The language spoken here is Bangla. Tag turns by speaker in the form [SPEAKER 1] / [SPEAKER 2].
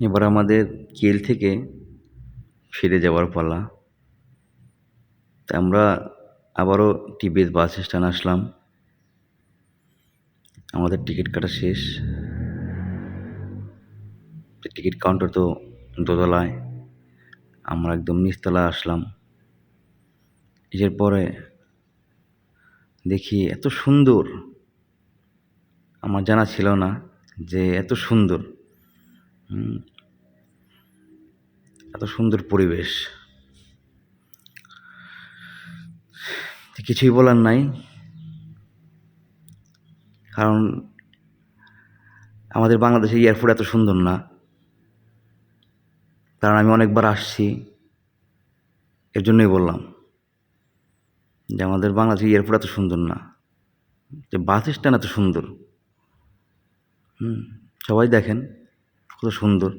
[SPEAKER 1] এবার আমাদের কেল থেকে ফিরে যাওয়ার পালা। তা আমরা আবারও টিবিএস বাস স্ট্যান্ড আসলাম। আমাদের টিকিট কাটা শেষ। টিকিট কাউন্টার তো দোতলায়। আমরা একদম নিচতলায় আসলাম। এর পরে দেখি এত সুন্দর। আমার জানা ছিল না যে এত সুন্দর। এত সুন্দর পরিবেশ। কিছুই বলার নাই। কারণ আমাদের বাংলাদেশের এয়ারপোর্ট এত সুন্দর না। কারণ আমি অনেকবার আসছি। এর জন্যই বললাম যে আমাদের বাংলাদেশের এয়ারপোর্ট এত সুন্দর না। যে বাস স্ট্যান্ড এত সুন্দর। হুম, সবাই দেখেন। কত সুন্দর।